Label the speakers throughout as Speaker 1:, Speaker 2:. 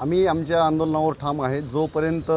Speaker 1: आम्ही आमच्या आंदोलनावर ठाम आहे. जोपर्यंत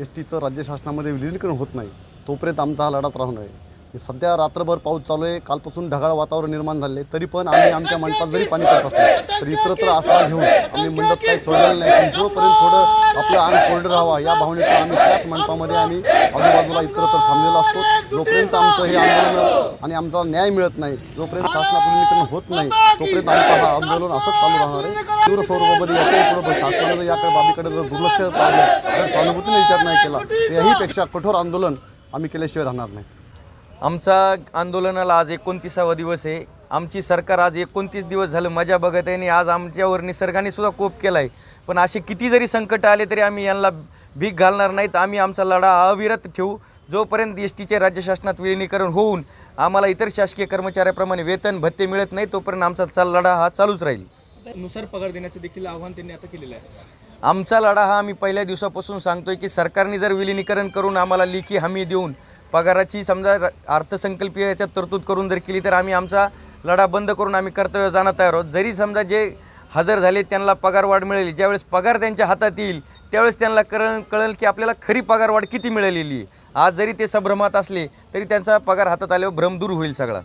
Speaker 1: एस टीचं राज्य शासनामध्ये विलीनीकरण होत नाही तोपर्यंत आमचा हा लढाच राहणार आहे. सध्या रात्रभर पाऊस चालू आहे. कालपासून ढगाळ वातावरण निर्माण झाले. तरी पण आम्ही आमच्या मंडपात जरी पाणी करत असतो तर इतरत्र आसरा घेऊन आम्ही मंडप काही सोडलेलं नाही. पण जोपर्यंत थोडं आपलं अंग कोरडं राहावा या भावनेतून आम्ही त्याच मंडपामध्ये आम्ही आजूबाजूला इतरत्र थांबलेलो असतो. जोपर्यंत आमचं हे आंदोलन आणि आमचा न्याय मिळत नाही जोपर्यंत शासनाकडून होत नाही तोपर्यंत आमचं हा आंदोलन असंच चालू राहणार आहे. तीव्र स्वरूपामध्ये याच्याही पुढे शासनानं याकडे बाबीकडे जर दुर्लक्ष पाहिलं तर सहानुभूतीने विचार नाही केला याहीपेक्षा कठोर आंदोलन आम्ही केल्याशिवाय राहणार नाही.
Speaker 2: आमचा आंदोलनाला आज एकोणतीसावा दिवस आहे. आमची सरकार आज एकोणतीस दिवस झालं मजा बघत आहे आणि आज आमच्यावर निसर्गाने सुद्धा कोप केला आहे पण असे किती जरी संकट आले तरी आम्ही यांना भीक घालणार नाहीत. आम्ही आमचा लढा अविरत ठेवू. जोपर्यंत एस टीचे राज्य शासनात विलिनीकरण होऊन आम्हाला इतर शासकीय कर्मचाऱ्याप्रमाणे वेतन भत्ते मिळत नाही तोपर्यंत आमचा चाल लढा हा चालूच राहील.
Speaker 3: नुसार पगार देण्याचं देखील आव्हान त्यांनी आता केलेलं आहे.
Speaker 2: आमचा लढा हा आम्ही पहिल्या दिवसापासून सांगतोय की सरकारने जर विलिनीकरण करून आम्हाला लेखी हमी देऊन पगाराची समजा र- अर्थसंकल्पीय याच्यात तरतूद करून जर केली तर आम्ही आमचा लढा बंद करून आम्ही कर्तव्य जाणं तयार आहोत. जरी समजा जे हजर झाले त्यांना पगारवाढ मिळेल ज्यावेळेस पगार त्यांच्या हातात येईल त्यावेळेस त्यांना कळ कळेल की आपल्याला खरी पगारवाढ किती मिळालेली आहे. आज जरी ते संभ्रमात असले तरी त्यांचा पगार हातात आल्यावर भ्रम दूर होईल सगळा.